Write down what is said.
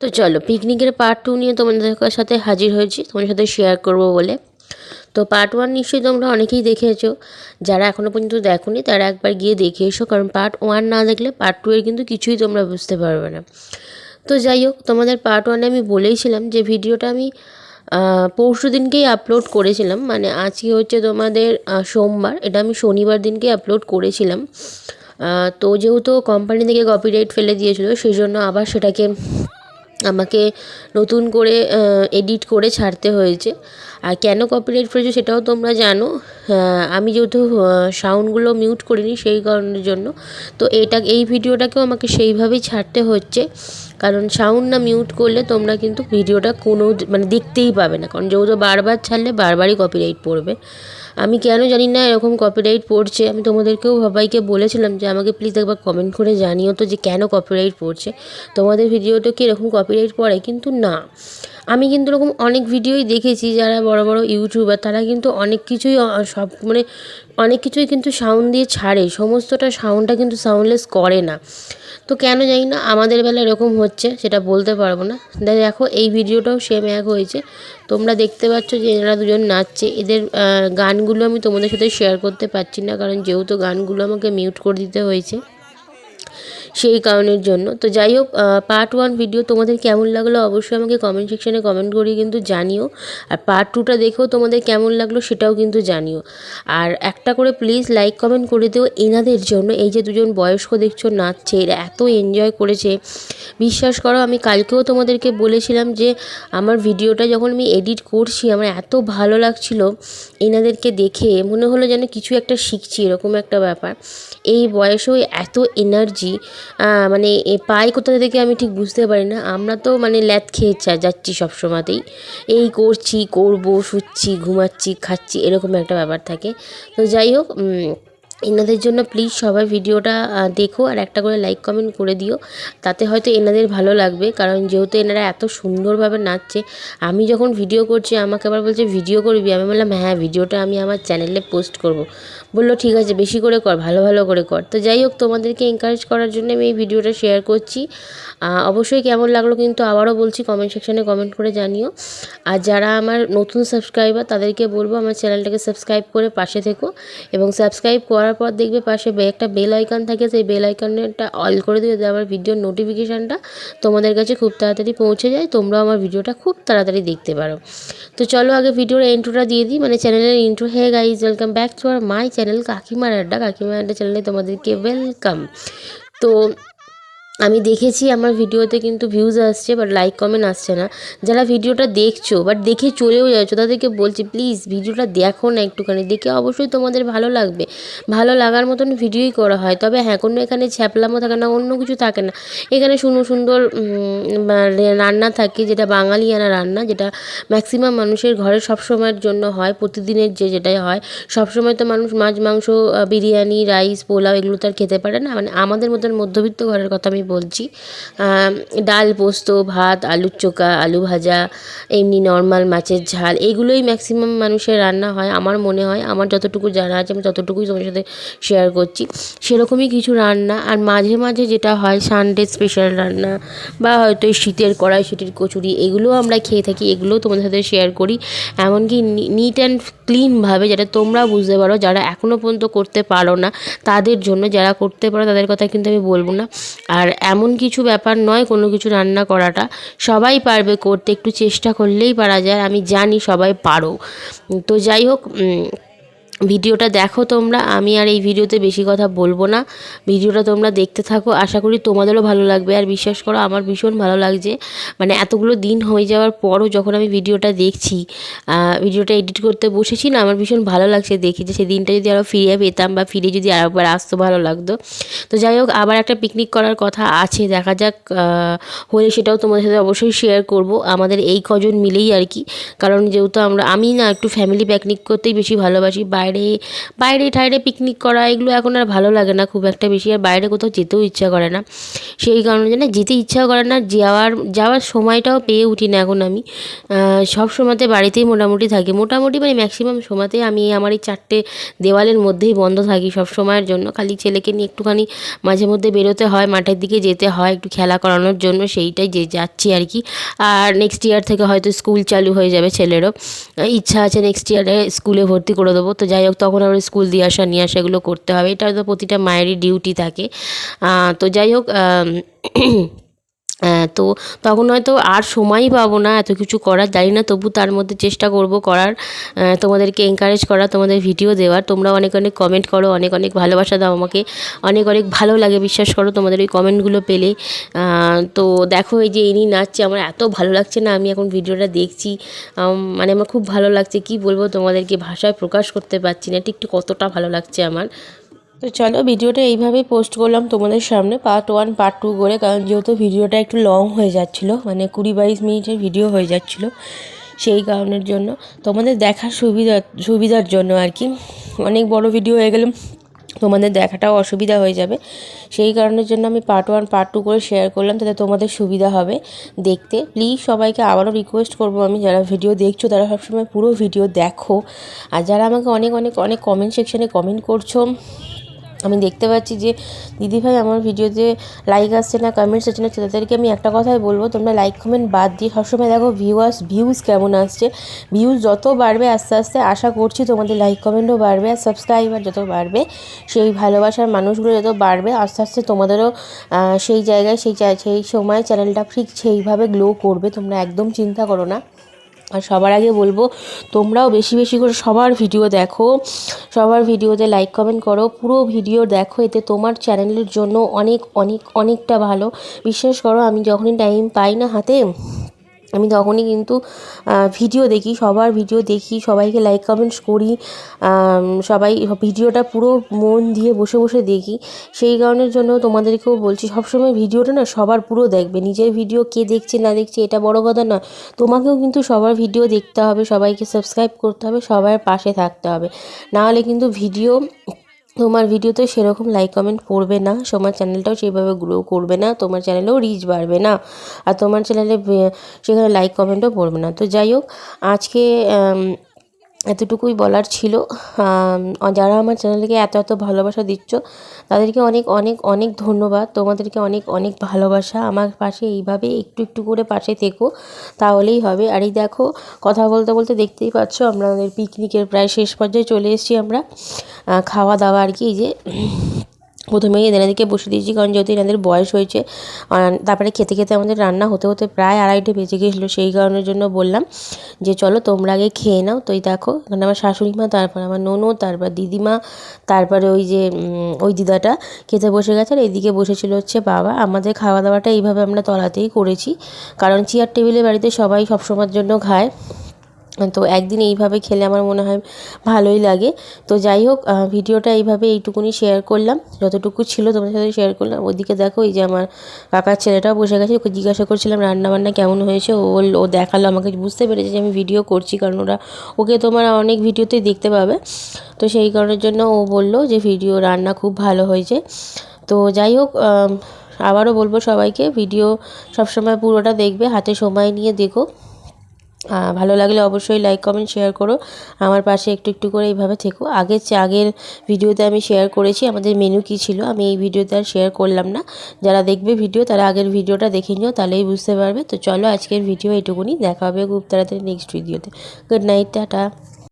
তো চলো পিকনিকের পার্ট টু নিয়ে তোমাদের সাথে হাজির হয়েছি, তোমাদের সাথে শেয়ার করব বলে। তো পার্ট ওয়ান নিশ্চয়ই তোমরা অনেকেই দেখেছ, যারা এখনও পর্যন্ত দেখোনি, তারা একবার গিয়ে দেখে এসো, কারণ পার্ট ওয়ান না দেখলে পার্ট টু এর কিন্তু কিছুই তোমরা বুঝতে পারবে না। তো যাই হোক, তোমাদের পার্ট ওয়ানে আমি বলেইছিলাম যে ভিডিওটা আমি পরশু দিনকেই আপলোড করেছিলাম মানে আজকে হচ্ছে তোমাদের সোমবার, এটা আমি শনিবার দিনকে আপলোড করেছিলাম। তো যেহেতু কোম্পানি থেকে কপিরাইট ফেলে দিয়েছিল সেই জন্য আবার সেটাকে আমাকে নতুন করে এডিট করে ছাড়তে হয়েছে। আর কেন কপিরাইট ফেলেছে সেটাও তোমরা জানো। আমি যেহেতু সাউন্ডগুলো মিউট করিনি সেই কারণের জন্য। তো এটা, এই ভিডিওটাকেও আমাকে সেইভাবেই ছাড়তে হচ্ছে। কারণ সাউন্ড না মিউট করলে তোমরা কিন্তু ভিডিওটা কোনো মানে দেখতেই পাবে না। কারণ যেহেতু বারবার ছাড়লে বারবারই কপিরাইট পড়বে। আমি কেন জানি না এরকম কপিরাইট পড়ছে। আমি তোমাদেরকেও সবাইকে বলেছিলাম যে আমাকে প্লিজ একবার কমেন্ট করে জানিও তো যে কেন কপিরাইট পড়ছে। তোমাদের ভিডিওটা কি এরকম কপিরাইট পড়ে? কিন্তু না। আমি কিন্তু এরকম অনেক ভিডিওই দেখেছি যারা বড় বড় ইউটিউবার তারা কিন্তু অনেক কিছুই সব মানে অনেক কিছুই কিন্তু সাউন্ড দিয়ে ছাড়ে। সমস্তটা সাউন্ডটা কিন্তু সাউন্ডলেস করে না। তো কেন জানি না, আমাদের বেলা এরকম হচ্ছে, সেটা বলতে পারব না। দেখো, এই ভিডিওটাও সেম এক হয়েছে। তোমরা দেখতে পাচ্ছ যে এনারা দুজন নাচছে, এদের গানগুলো আমি তোমাদের সাথে শেয়ার করতে পারছি না, কারণ যেহেতু গানগুলো আমাকে মিউট করে দিতে হয়েছে। সেই কারণের জন্য। তো যাই হোক পার্ট ওয়ান ভিডিও তোমাদের কেমন লাগল অবশ্যই আমাকে কমেন্ট সেকশানে কমেন্ট করে কিন্তু জানিও। আর পার্ট টুটা দেখেও তোমাদের কেমন লাগল সেটাও কিন্তু জানিও। আর একটা করে প্লিজ লাইক কমেন্ট করে দিও এনাদের জন্য। এই যে দুজন বয়স্ক দেখছ, নাচছে, এরা এত এনজয় করেছে। বিশ্বাস করো, আমি কালকেও তোমাদেরকে বলেছিলাম যে আমার ভিডিওটা যখন আমি এডিট করছি, আমার এত ভালো লাগছিল এনাদেরকে দেখে। মনে হলো যেন কিছু একটা শিখছি, এরকম একটা ব্যাপার। এই বয়সেও এত এনার্জি মানে পাই কোথা থেকে আমি ঠিক বুঝতে পারি না। আমরা তো মানে ল্যাদ খেয়ে চা- যাচ্ছি সবসময়তেই এই করছি, করব, শুচ্ছি, ঘুমাচ্ছি, খাচ্ছি, এরকম একটা ব্যাপার থাকে। তো যাই হোক এনাদের জন্য প্লিজ সবাই ভিডিওটা দেখো আর একটা করে লাইক কমেন্ট করে দিও। তাতে হয়তো এনাদের ভালো লাগবে, কারণ যেহেতু এনারা এত সুন্দরভাবে নাচছে, আমি যখন ভিডিও করছি, আমাকে আবার বলছে ভিডিও করবি? আমি বললাম হ্যাঁ ভিডিওটা আমি আমার চ্যানেলে পোস্ট করব। বলল, ঠিক আছে, বেশি করে কর, ভালো ভালো করে কর। তো যাই হোক, তোমাদেরকে এনকারেজ করার জন্য আমি এই ভিডিওটা শেয়ার করছি। অবশ্যই কেমন লাগল কিন্তু আবারও বলছি কমেন্ট সেকশনে কমেন্ট করে জানিও। আর যারা আমার নতুন সাবস্ক্রাইবার তাদেরকে বলব, আমার চ্যানেলটাকে সাবস্ক্রাইব করে পাশে থেকো এবং সাবস্ক্রাইব করার পর দেখবে পাশে একটা বেল আইকন থাকে, সেই বেল আইকনটা অল করে দিলে আমার ভিডিওর নোটিফিকেশানটা তোমাদের কাছে খুব তাড়াতাড়ি পৌঁছে যায়। তোমরাও আমার ভিডিওটা খুব তাড়াতাড়ি দেখতে পারো। তো চলো আগে ভিডিওর ইন্ট্রোটা দিয়ে দিই। মানে চ্যানেলের intro hey guys welcome back to R my channel কাকিমার আড্ডা কাকিমার আড্ডা চ্যানেলে তোমাদেরকে ওয়েলকাম তো আমি দেখেছি আমার ভিডিওতে কিন্তু ভিউজ আসছে বাট লাইক কমেন্ট আসছে না। যারা ভিডিওটা দেখছ বাট দেখে চলেও যাচ্ছো, তাদেরকে বলছি প্লিজ ভিডিওটা দেখো না একটুখানি। দেখে অবশ্যই তোমাদের ভালো লাগবে। ভালো লাগার মতন ভিডিওই করা হয়। তবে হ্যাঁ কোনো এখানে ছ্যাপলামো থাকে না, অন্য কিছু থাকে না। এখানে সুন্দর সুন্দর মানে রান্না থাকে, যেটা বাঙালিয়ানা রান্না, যেটা ম্যাক্সিমাম মানুষের ঘরে সবসময়ের জন্য হয়, প্রতিদিনের যে যেটাই হয়। সবসময় তো মানুষ মাছ, মাংস বিরিয়ানি রাইস পোলাও, এগুলো তো আর খেতে পারে না। মানে আমাদের মতন মধ্যবিত্ত ঘরের কথা আমি বলছি। ডাল পোস্ত, ভাত, আলুর চোখা, আলু ভাজা, এমনি নর্মাল মাছের ঝাল, এগুলোই ম্যাক্সিমাম মানুষের রান্না হয়। আমার মনে হয়, আমার যতটুকু জানা আছে, আমি ততটুকুই তোমার সাথে শেয়ার করছি। সেরকমই কিছু রান্না, আর মাঝে মাঝে যেটা হয় সানডে স্পেশাল রান্না, বা হয়তো শীতের কড়াইশুটির কচুরি, এগুলোও আমরা খেয়ে থাকি, এগুলোও তোমাদের সাথে শেয়ার করি। এমনকি নিট অ্যান্ড ক্লিনভাবে যেটা তোমরা বুঝতে পারো, যারা এখনও পর্যন্ত করতে পারো না, তাদের জন্য যারা করতে পারো, তাদের কথা কিন্তু আমি বলব না। আর এমন কিছু ব্যাপার নয়, কোনো কিছু রান্না করাটা। সবাই পারবে করতে, একটু চেষ্টা করলেই পারা যায়, আমি জানি সবাই পারো। তো যাই হোক ভিডিওটা দেখো তোমরা, আমি আর এই ভিডিওতে বেশি কথা বলব না। ভিডিওটা তোমরা দেখতে থাকো, আশা করি তোমাদেরও ভালো লাগবে। আর বিশ্বাস করো, আমার ভীষণ ভালো লাগছে। মানে এতগুলো দিন হয়ে যাওয়ার পরও যখন আমি ভিডিওটা দেখছি ভিডিওটা এডিট করতে বসেছি না, আমার ভীষণ ভালো লাগছে দেখি যে, সেদিনটা যদি আরও ফিরে পেতাম বা ফিরে যদি আরেকবার আসতো, ভালো লাগতো। তো যাই হোক, আবার একটা পিকনিক করার কথা আছে। দেখা যাক হলে সেটাও তোমাদের সাথে অবশ্যই শেয়ার করব। আমাদের এই কজন মিলেই আর কি। কারণ যেহেতু আমরা, আমি না একটু ফ্যামিলি পিকনিক করতেই বেশি ভালোবাসি। বাইরে বাইরে ঠাইরে পিকনিক করা, এগুলো এখন আর ভালো লাগে না খুব একটা বেশি। আর বাইরে কোথাও যেতেও ইচ্ছা করে না। সেই কারণে জন্য যেতে ইচ্ছা করে না, যাওয়ার যাওয়ার সময়টাও পেয়ে উঠি না এখন আমি। সব সময়তে বাড়িতেই মোটামুটি থাকি। মোটামুটি মানে ম্যাক্সিমাম সময়তেই আমি আমার এই চারটে দেওয়ালের মধ্যেই বন্ধ থাকি সব সময়ের জন্য। খালি ছেলেকে নিয়ে একটুখানি মাঝে মধ্যে বেরোতে হয়, মাঠের দিকে যেতে হয়, একটু খেলা করানোর জন্য সেইটাই যে যাচ্ছি আর কি। আর নেক্সট ইয়ার থেকে হয়তো স্কুল চালু হয়ে যাবে ছেলেরও। ইচ্ছা আছে নেক্সট ইয়ারে স্কুলে ভর্তি করে দেবো। তো যাই হোক, তখন আবার স্কুল দিয়ে আসা, নিয়ে আসা এগুলো করতে হবে। এটা তো প্রতিটা মায়েরই ডিউটি থাকে। তো যাই হোক তো তখন হয়তো আর সময়ই পাবো না, এত কিছু করার, জানি না, তবু তার মধ্যে চেষ্টা করব করার তোমাদেরকে এনকারেজ করা তোমাদের ভিডিও দেওয়ার, তোমরা অনেক অনেক কমেন্ট করো, অনেক অনেক ভালোবাসা দাও আমাকে, অনেক অনেক ভালো লাগে, বিশ্বাস করো তোমাদের ওই কমেন্টগুলো পেলে তো দেখো এই যে ইনি নাচছে, আমার এত ভালো লাগছে না, আমি এখন ভিডিওটা দেখছি মানে আমার খুব ভালো লাগছে, কি বলব তোমাদেরকে, ভাষায় প্রকাশ করতে পারছি না, ঠিক কতটা ভালো লাগছে আমার তো চলো ভিডিওটা এইভাবেই পোস্ট করলাম তোমাদের সামনে পার্ট ওয়ান পার্ট টু করে, কারণ যেহেতু ভিডিওটা একটু লং হয়ে যাচ্ছিল মানে কুড়ি বাইশ মিনিটের ভিডিও হয়ে যাচ্ছিল সেই কারণের জন্য। তোমাদের দেখার সুবিধা, সুবিধার জন্য আর কি। অনেক বড় ভিডিও হয়ে গেলে তোমাদের দেখাটাও অসুবিধা হয়ে যাবে। সেই কারণের জন্য আমি পার্ট ওয়ান পার্ট টু করে শেয়ার করলাম, তাতে তোমাদের সুবিধা হবে দেখতে। প্লিজ সবাইকে আবারও রিকোয়েস্ট করব আমি, যারা ভিডিও দেখছ, তারা সবসময় পুরো ভিডিও দেখো। আর যারা আমাকে অনেক অনেক অনেক কমেন্ট সেকশানে কমেন্ট করছ আমি দেখতে পাচ্ছি যে দিদিভাই আমার ভিডিওতে লাইক আসছে না কমেন্টস আসছে না, তাদেরকে আমি একটা কথাই বলব, তোমরা লাইক কমেন্ট বাদ দিয়ে সবসময় দেখো ভিউয়ার্স ভিউজ কেমন আসছে। ভিউজ যত বাড়বে আস্তে আস্তে আশা করছি তোমাদের লাইক কমেন্টও বাড়বে আর সাবস্ক্রাইবার যত বাড়বে, সেই ভালোবাসার মানুষগুলো যত বাড়বে, আস্তে আস্তে তোমাদেরও সেই জায়গায়, সেই সেই সময় চ্যানেলটা ঠিক সেইভাবে গ্লো করবে, তোমরা একদম চিন্তা করো না। আর সবার আগে বলব, তোমরাও বেশি বেশি করে সবার ভিডিও দেখো। সবার ভিডিওতে লাইক কমেন্ট করো। পুরো ভিডিও দেখো, এতে তোমার চ্যানেলের জন্য অনেক অনেক, অনেকটা ভালো। বিশ্বাস করো, আমি যখনই টাইম পাই না হাতে আমি তখনই কিন্তু ভিডিও দেখি, সবার ভিডিও দেখি, সবাইকে লাইক কমেন্টস করি সবাই ভিডিওটা পুরো মন দিয়ে বসে বসে দেখি। সেই কারণের জন্য তোমাদেরকেও বলছি, সবসময় ভিডিওটা না সবার পুরো দেখবে। নিজের ভিডিও কে দেখছে, না দেখছে, এটা বড় কথা না তোমাকেও কিন্তু সবার ভিডিও দেখতে হবে, সবাইকে সাবস্ক্রাইব করতে হবে, সবার পাশে থাকতে হবে। নাহলে কিন্তু ভিডিও তোমার ভিডিওতে সেরকম লাইক কমেন্ট পড়বে না। তোমার চ্যানেলটাও সেইভাবে গ্রো করবে না। তোমার চ্যানেলেও রিচ বাড়বে না। আর তোমার চ্যানেলে সেখানে লাইক কমেন্টও পড়বে না। তো যাই হোক, আজকে এতটুকুই বলার ছিল। যারা আমার চ্যানেলকে এত এত ভালোবাসা দিচ্ছ, তাদেরকে অনেক অনেক অনেক ধন্যবাদ। তোমাদেরকে অনেক অনেক ভালোবাসা। আমার পাশে এইভাবে একটু একটু করে পাশে থেকো, তাহলেই হবে। আর এই দেখো, কথা বলতে বলতে দেখতেই পাচ্ছ, আমরা আমাদের পিকনিকের প্রায় শেষ পর্যায়ে চলে এসেছি আমরা। খাওয়া দাওয়া আর কি, এই যে প্রথমেই এনাদেরকে বসে দিয়েছি, কারণ যেহেতু এনাদের বয়স হয়েছে তারপরে খেতে খেতে আমাদের রান্না হতে হতে প্রায় আড়াইটে বেজে গিয়েছিল সেই কারণের জন্য বললাম যে চলো তোমরা আগে খেয়ে নাও। তো এই দেখো, এখানে আমার শাশুড়ি মা, তারপর আমার ননদ তারপর দিদিমা, তারপরে ওই যে ওই দিদাটা খেতে বসে গেছে। আর এইদিকে বসেছিল হচ্ছে বাবা। আমাদের খাওয়া দাওয়াটা এইভাবে আমরা তলাতেই করেছি, কারণ চেয়ার টেবিলে বাড়িতে সবাই সবসময়ের জন্য খায়। তো একদিন এইভাবে খেলে আমার মনে হয় ভালোই লাগে। তো যাই হোক ভিডিওটা এইভাবে এইটুকুনি শেয়ার করলাম। যতটুকু ছিল তোমাদের সাথে শেয়ার করলাম। ওদিকে দেখো, এই যে আমার কাকার ছেলেটাও বসে গেছে। ওকে জিজ্ঞাসা করছিলাম, রান্নাবান্না কেমন হয়েছে? ও ও দেখাল আমাকে, বুঝতে পেরেছে যে আমি ভিডিও করছি, কারণ ওরা, ওকে তোমার অনেক ভিডিওতেই দেখতে পাবে। তো সেই কারণের জন্য ও বলল যে, ভিডিও রান্না খুব ভালো হয়েছে। তো যাই হোক আবারও বলব সবাইকে, ভিডিও সবসময় পুরোটা দেখবে, হাতে সময় নিয়ে দেখো। ভালো লাগলে অবশ্যই লাইক কমেন্ট শেয়ার করো। আমার পাশে একটু একটু করে এইভাবে থেকো। আগের আগের ভিডিওতে আমি শেয়ার করেছি, আমাদের মেনু কি ছিল, আমি এই ভিডিওতে আর শেয়ার করলাম না। যারা দেখবে ভিডিও তারা আগের ভিডিওটা দেখে নিও, তাহলেই বুঝতে পারবে। তো চলো আজকের ভিডিও এটুকুনি দেখা হবে খুব তাড়াতাড়ি নেক্সট ভিডিওতে গুড নাইট টাটা।